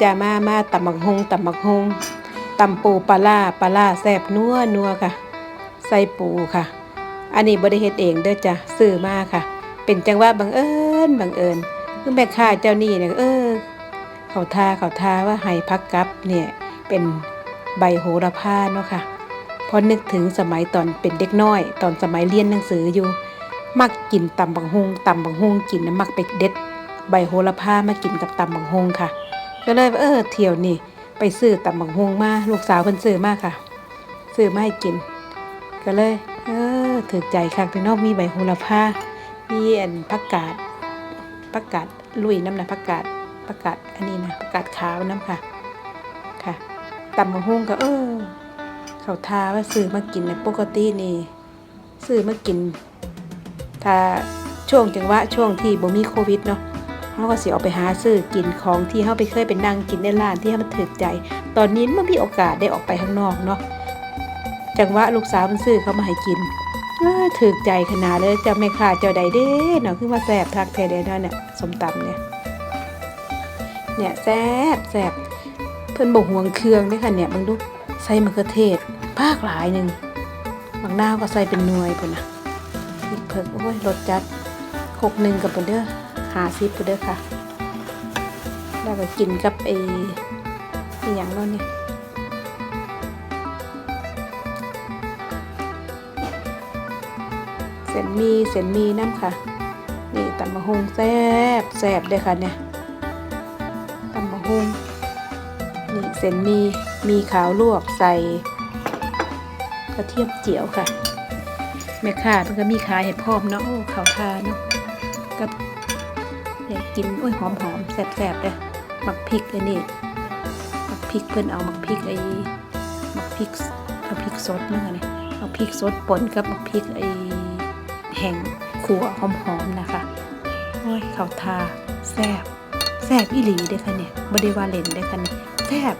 จ้ามามาตำบักฮงตำบักฮงตำปูปลาล่าปลาล่าแซ่บนัวนัวค่ะ ใส่ปูค่ะ อันนี้บ่ได้เฮ็ดเองเด้อจ้ะซื้อมาค่ะ เป็นจังว่าบังเอิญบังเอิญคือแม่ค้าเจ้านี่เนี่ยเออเขาทาเขาทาว่าให้พักกับเนี่ยเป็นใบโหระพาเนาะค่ะพอนึกถึงสมัยตอนเป็นเด็กน้อย ตอนสมัยเรียนหนังสืออยู่ มักกินตำบักฮงตำบักฮงกินนะมักไปเด็ด ใบโหระพามากินกับตำบักฮงค่ะ ก็เลยเออเที่ยวนี่ไปซื้อตำบักฮวงมาลูกสาวเพิ่นซื้อมาค่ะซื้อมาให้กิน ก็เลย เออถือใจค่ะพี่น้องมีใบโหระพามีอันผักกาดผักกาดลุยน้ำนะผักกาดผักกาดอันนี้นะผักกาดขาวน้ำค่ะ ค่ะตำบักฮงก็เออเขาทาว่าซื้อมากินในปกตินี่ซื้อมากินถ้าช่วงจังหวะช่วงที่บ่มีโควิดเนาะ เขาก็สิออกไปหาซื้อกินของที่เขาไปเคยไปนั่งกินในร้านที่มันถึกใจ ตอนนี้มันมีโอกาสได้ออกไปข้างนอกเนาะจังหวะลูกสาวมันซื้อเขามาให้กินถึกใจขนาดเลยเจะไม่ขาดเจ้าใดเด้เนาะคือมาแสบทักแท้เด้เนาะเนี่ยสมตำเนี่ยเนี่ยแซ่บแซ่บเพิ่นบอกห่วงเครื่องด้วยค่ะเนี่ยบางดูใส่มะเขือเทศภาคหลายหนึ่งบางหน้าก็ใส่เป็นหน่วยพุ่นนะพริกเพิกโอ้ยรสจัดหกหนึ่งกับเพิ่นเด้อ หาซิปเพิ่นเด้อค่ะ แล้วก็กินกับไอ้อย่างเนาเนี่ยเส้นมีเส้นมีน้ำค่ะ นี่ตำมะฮงแซบแซบเด้ค่ะเนี่ยตำมะฮงนี่เส้นมีมีขาวลวกใส่กระเทียมเจียวค่ะแม่ค้ามันก็มีขายให้พร้อมเนาะโอ้ขาวทาเนาะกับ อยากกินโอ้ยหอมหอมแซ่บๆเลยหมักพริกอันนี้หมักพริกเพิ่นเอาหมักพริกไอ้หมักพริกเอาพริกสดนะคะเนี่เอาพริกสดป่นกับหมักพริกไอ้แห้งขัวหอมๆนะคะโอ้ยข้าวทาแซ่บแซ่บอีหลีเด้ค่ะเนี่ยบริวาเลนเด้ค่ะเนี่ยแซ่บ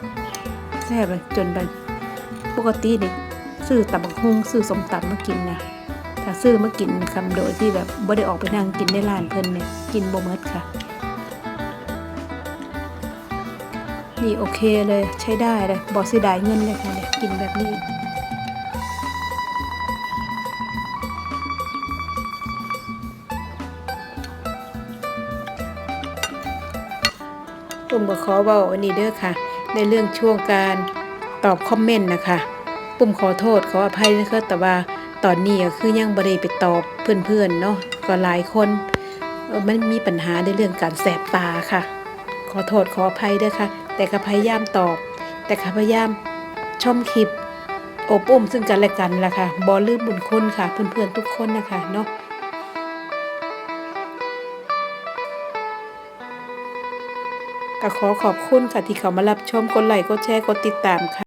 แซ่บเลยจนไปปกติเนี่ยซื้อตำบักฮุงซื้อสมตำมากินนะ ถ้าซื้อมากินคำโดยที่แบบบ่ได้ออกไปนั่งกินในร้านเพิ่นเนี่ยกินบ่หมดค่ะ นี่โอเคเลยใช้ได้เลยบ่เสียดายเงินเลยค่ะเนี่ยกินแบบนี้ปุ่มก็ขอเว้าอันนี้เด้อค่ะ ในเรื่องช่วงการตอบคอมเมนต์นะคะ ปุ่มขอโทษขออภัยนะคะแต่ว่า ตอนนี้ก็คือยังบ่ได้ไปตอบเพื่อนๆเนาะก็หลายคนเอ่มันมีปัญหาในเรื่องการแสบตาค่ะ ขอโทษขออภัยด้อค่ะ แต่ก็พยายามตอบ แต่ก็พยายามชมคลิปอบอุ้มซึ่งกันและกันล่ะค่ะบ่ลืมบุญคุณค่ะ เพื่อนๆทุกคนนะคะเนาะก็ขอขอบคุณค่ะที่เขามารับชมกดไลค์กดแชร์กดติดตามค่ะ